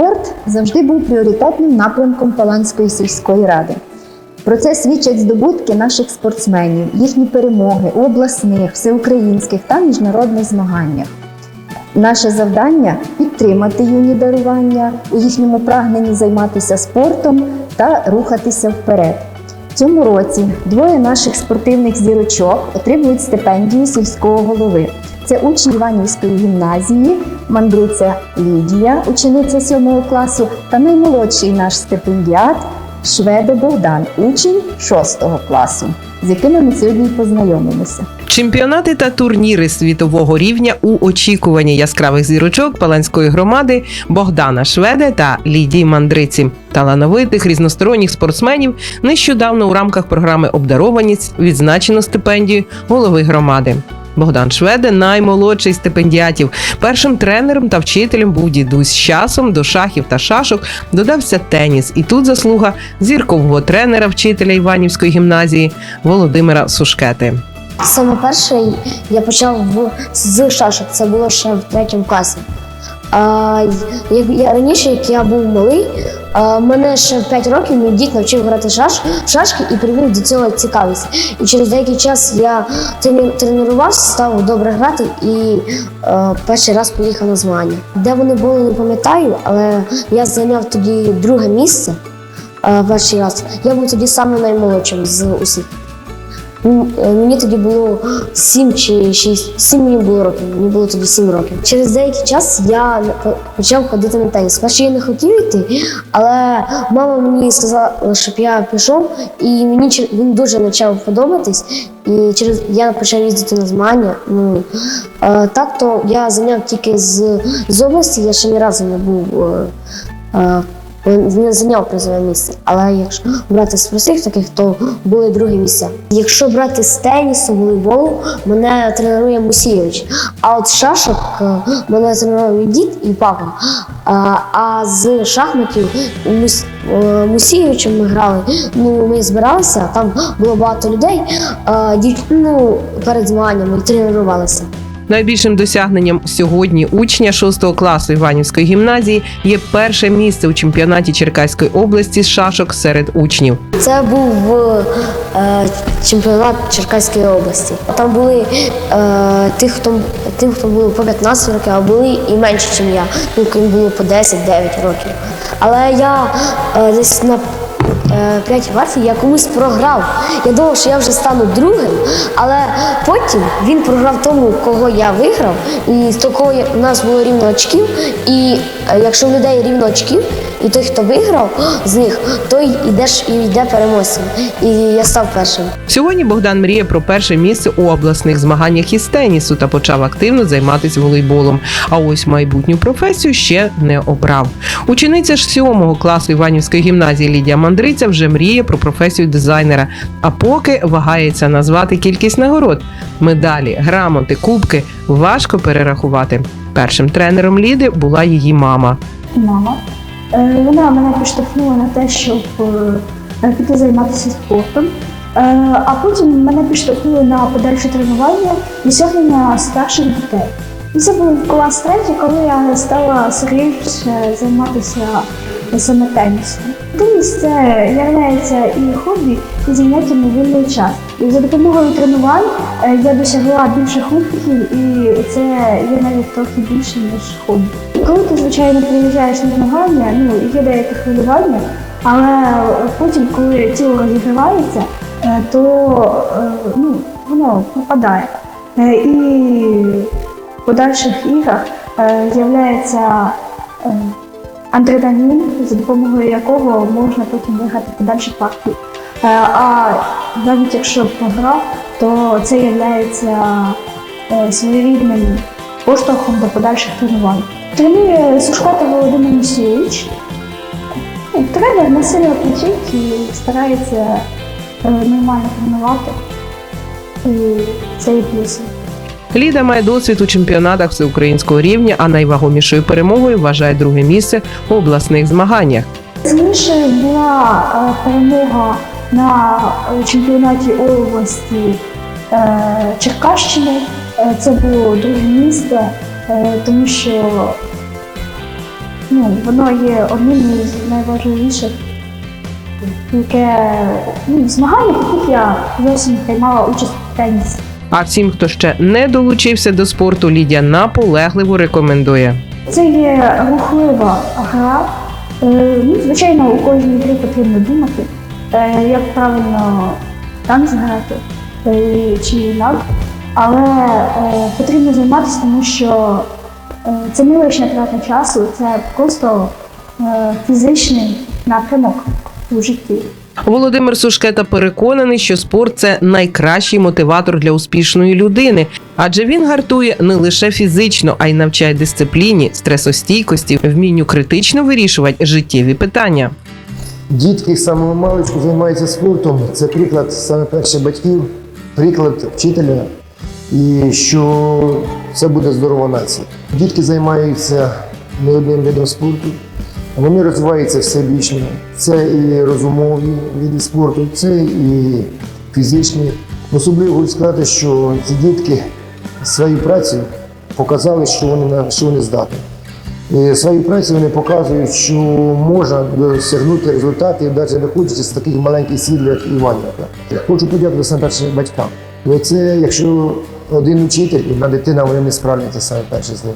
Спорт завжди був пріоритетним напрямком Паланської сільської ради. Про це свідчать здобутки наших спортсменів, їхні перемоги у обласних, всеукраїнських та міжнародних змаганнях. Наше завдання підтримати юні дарування у їхньому прагненні займатися спортом та рухатися вперед. Цьому році двоє наших спортивних зірочок отримують стипендію сільського голови. Це учні Іванівської гімназії, мандруця Лідія, учениця 7 класу, та наймолодший наш стипендіат Шведе Богдан, учень 6 класу, з якими ми сьогодні познайомимося. Чемпіонати та турніри світового рівня у очікуванні яскравих зірочок Паланської громади Богдана Шведе та Лідії Мандриці, талановитих різносторонніх спортсменів. Нещодавно у рамках програми Обдарованість відзначено стипендію голови громади. Богдан Шведе наймолодший стипендіатів. Першим тренером та вчителем був дідусь. З часом до шахів та шашок додався теніс. І тут заслуга зіркового тренера вчителя Іванівської гімназії Володимира Сушкети. Саме перше я почав з шашок, це було ще в третьому класі. А, як я раніше, як я був малий, мене ще в 5 років мій дід навчив грати шаш, шашки і привів до цього цікавість. І через деякий час я тренувався, став добре грати і е, перший раз поїхав на змагання. Де вони були, не пам'ятаю, але я зайняв тоді друге місце е, перший раз. Я був тоді саме наймолодшим з усіх. М, е, Мені тоді було 7 чи 6, 7 мені було років, мені було тоді 7 років. Через деякий час я почав ходити на теніс. Перше я не хотів йти, але мама мені сказала, щоб я пішов, і мені він дуже почав подобатись. І через я почав їздити на змагання. Ну е, так то я зайняв тільки з, з області, я ще ні разу не був. Е, е, не зайняв призове місце. Але якщо брати з простих таких, то були другі місця. Якщо брати з тенісу, волейболу, мене тренує Мусійович. А от шашок е, мене тренує мій дід і папа. А, а з шахматів е, Мусійовичем ми грали. Ну, ми збиралися, там було багато людей. е, дів- ну, перед змаганнями тренувалися. Найбільшим досягненням сьогодні учня 6 класу Іванівської гімназії є перше місце у чемпіонаті Черкаської області з шашок серед учнів. Це був е, чемпіонат Черкаської області. Там були е, тих, хто тим, хто було по 15 років, а були і менше, ніж я. Ну, було по 10-9 років. Але я е, десь на е, п'ятій партії я комусь програв. Я думав, що я вже стану другим, але потім він програв тому, кого я виграв, і з такого у нас було рівно очків. І е, якщо в людей рівно очків, і той, хто виграв з них, той йдеш і йде переможцем. І я став першим. Сьогодні Богдан мріє про перше місце у обласних змаганнях із тенісу та почав активно займатися волейболом. А ось майбутню професію ще не обрав. Учениця ж сьомого класу Іванівської гімназії Лідія Мандриця вже мріє про професію дизайнера. А поки вагається назвати кількість нагород, медалі, грамоти, кубки важко перерахувати. Першим тренером Ліди була її мама. мама. Е, Вона мене підштовхнула на те, щоб е, піти займатися спортом. Е, А потім мене підштовхнули на подальше тренування досягнення старших дітей. І це був клас третій, коли я стала серйозніше займатися саме тенісом. Теніс це є і хобі, і заняттям у вільний час. І за допомогою тренувань я досягла більших успіхів, і це є навіть трохи більше, ніж хобі. Коли ти, звичайно, приїжджаєш на змагання, ну є деяке хвилювання, але потім, коли тіло розігрівається, е, то е, ну, воно пропадає. Е, І в подальших іграх з'являється адреналін, за допомогою якого можна потім виграти подальші партії. А навіть якщо програв, то це є своєрідним поштовхом до подальших тренувань. Тренує Сушката Володимир Мусійович. Тренер не сильно кричить і старається е, нормально тренувати. І це і плюси. Ліда має досвід у чемпіонатах всеукраїнського рівня, а найвагомішою перемогою вважає друге місце у обласних змаганнях. Раніше була е, перемога на е, чемпіонаті області е, Черкащини. Е, Це було друге місце, е, тому що ну, воно є одним із найважливіших, яке ну, в змаганнях, в яких я зовсім приймала участь в тенісі. А всім, хто ще не долучився до спорту, Лідія наполегливо рекомендує. Це є рухлива гра. Е, ну, звичайно, у кожній грі потрібно думати, е, як правильно танець грати е, чи інак. Але е, потрібно займатися, тому що е, це не лише трата часу, це просто е, фізичний напрямок у житті. Володимир Сушкета переконаний, що спорт це найкращий мотиватор для успішної людини, адже він гартує не лише фізично, а й навчає дисципліні, стресостійкості, вмінню критично вирішувати життєві питання. Дітки з самого маличку займаються спортом. Це приклад саме перших батьків, приклад вчителя, і що це буде здорова нація. Дітки займаються не одним видом спорту, вони розвиваються все всебічно. Це і розумові види спорту, це і фізичні. Особливо хочу сказати, що ці дітки своєю працею показали, що вони на що вони здатні. І Своєю працею вони показують, що можна досягнути результатів, навіть виходячи з таких маленьких сіл, як Іванівка. Хочу подякувати перше батькам. Це якщо один учитель, одна дитина, вони не справляться саме перше з ним.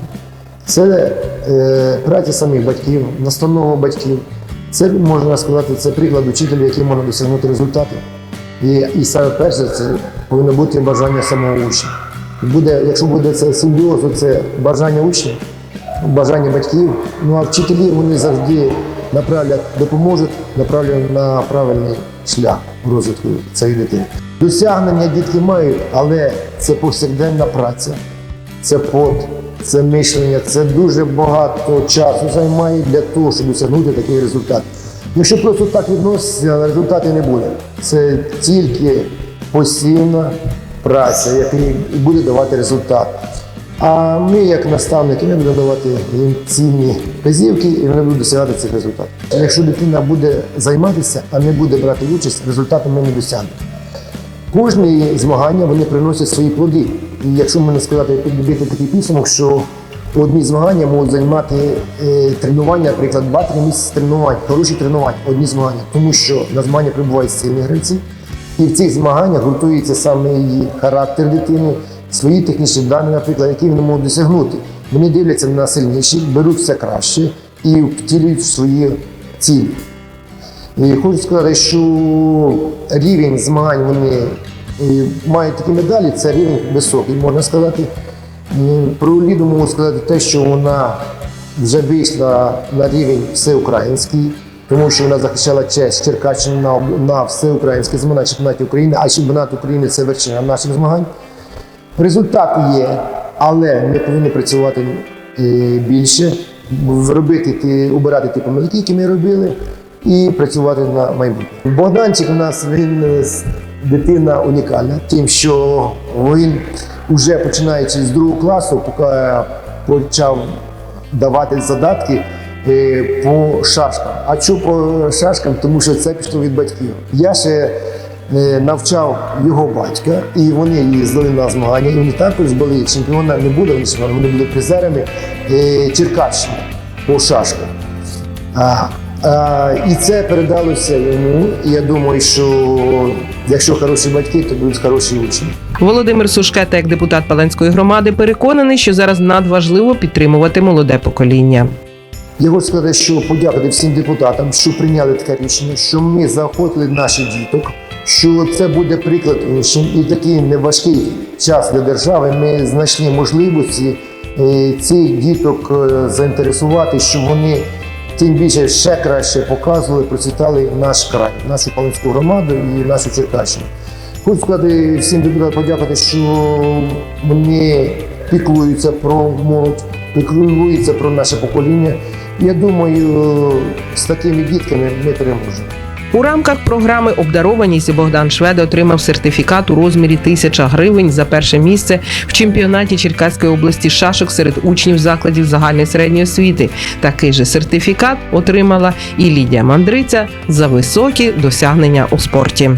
Це е, праця самих батьків, настанова батьків. Це можна сказати, це приклад учителя, який можна досягнути результатів. І, і саме перше це повинно бути бажання самого учня. Буде, якщо буде це симбіоз, це бажання учнів, бажання батьків. Ну а вчителі вони завжди направлять, допоможуть, направлять на правильний шлях розвитку цієї дитини. Досягнення дітки мають, але це повсякденна праця, це пот, це мишлення, це дуже багато часу займає для того, щоб досягнути такий результат. Якщо просто так відноситися, результатів не буде. Це тільки постійна праця, яка буде давати результат. А ми, як наставники, ми будемо давати їм цінні вказівки і вони будуть досягати цих результатів. Якщо дитина буде займатися, а не буде брати участь, результату ми не досягнемо. Кожні змагання вони приносять свої плоди. І якщо можна сказати, підбити такий підсумок, що одні змагання можуть займати е, тренування, наприклад, 2-3 місяці тренувань, хороші тренування, одні змагання, тому що на змагання прибувають сильні гравці, і в цих змаганнях готується саме її характер дитини, свої технічні дані, наприклад, які вони можуть досягнути. Вони дивляться на сильніші, беруть все краще і втілюють свої цілі. І хочу сказати, що рівень змагань вони е, мають такі медалі, це рівень високий, можна сказати. Про Ліду можу сказати те, що вона вже вийшла на рівень всеукраїнський, тому що вона захищала честь Черкащини на, на всеукраїнських змаганнях чемпіонаті України, а чемпіонат України це вершина наших змагань. Результати є, але ми повинні працювати е, більше, робити ті, обирати ті помилки, які ми робили, і працювати на майбутнє. Богданчик у нас він е, дитина унікальна, тим, що він вже починаючи з другого класу, поки почав давати задатки е, по шашкам. А чому по шашкам? Тому що це пішло від батьків. Я ще навчав його батька, і вони їздили на змагання. І вони також були чемпіонами, не були вони були призерами е, Черкащини по шашках. А, і це передалося йому. І я думаю, що якщо хороші батьки, то будуть хороші учні. Володимир Сушкета, як депутат Паланської громади, переконаний, що зараз надважливо підтримувати молоде покоління. Я хочу сказати, що подякувати всім депутатам, що прийняли таке рішення, що ми заохотили наших діток, що це буде приклад, що і такий неважкий час для держави. Ми знайшли можливості е, цих діток е, заінтересувати, щоб вони тим більше ще краще показували, процвітали наш край, нашу Палинську громаду і нашу Черкащину. Хочу сказати всім депутатам подякувати, що вони піклуються про молодь, піклуються про наше покоління. Я думаю, з такими дітками ми переможемо. У рамках програми Обдарованість Богдан Швед отримав сертифікат у розмірі тисяча гривень за перше місце в чемпіонаті Черкаської області шашок серед учнів закладів загальної середньої освіти. Такий же сертифікат отримала і Лідія Мандриця за високі досягнення у спорті.